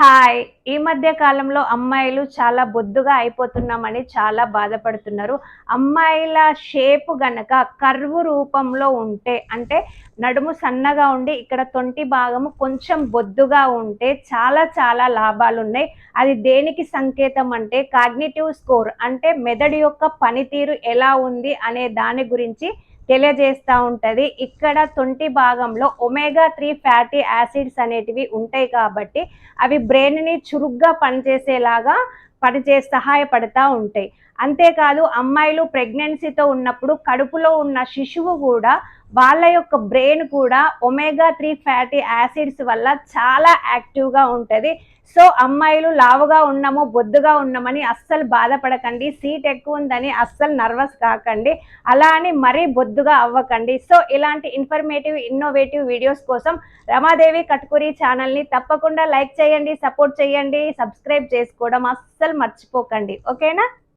Hi. ఈ మధ్య కాలంలో అమ్మాయిలు చాలా బొద్దుగా అయిపోతున్నామని చాలా బాధపడుతున్నారు. అమ్మాయిల షేప్ గనక కర్వ్ రూపంలో ఉంటే అంటే నడుము సన్నగా ఉండి ఇక్కడ తొంటి భాగము కొంచెం బొద్దుగా ఉంటే చాలా చాలా లాభాలు ఉన్నాయి అది దేనికి సంకేతం అంటే కాగ్నిటివ్ స్కోర్ అంటే మెదడు యొక్క పనితీరు ఎలా ఉంది అనే దాని గురించి తెలియజేస్తూ ఉంటుంది. ఇక్కడ తొంటి భాగంలో ఒమేగా త్రీ ఫ్యాటీ యాసిడ్స్ అనేటివి ఉంటాయి కాబట్టి అవి బ్రెయిన్ని చురుగ్గా పనిచేసేలాగా పనిచే సహాయపడతా ఉంటాయి. అంతేకాదు అమ్మాయిలు ప్రెగ్నెన్సీతో ఉన్నప్పుడు కడుపులో ఉన్న శిశువు కూడా వాళ్ళ యొక్క బ్రెయిన్ కూడా ఒమేగా త్రీ ఫ్యాటీ యాసిడ్స్ వల్ల చాలా యాక్టివ్గా ఉంటుంది. సో అమ్మాయిలు లావుగా ఉన్నాము బొద్దుగా ఉన్నామని అస్సలు బాధపడకండి. సీట్ ఎక్కువ ఉందని అస్సలు నర్వస్ కాకండి. అలా అని మరీ బొద్దుగా అవ్వకండి. సో ఇలాంటి ఇన్ఫర్మేటివ్ ఇన్నోవేటివ్ వీడియోస్ కోసం రమాదేవి కట్కూరి ఛానల్ని తప్పకుండా లైక్ చేయండి సపోర్ట్ చేయండి సబ్స్క్రైబ్ చేసుకోవడం అస్సలు మర్చిపోకండి. ఓకేనా?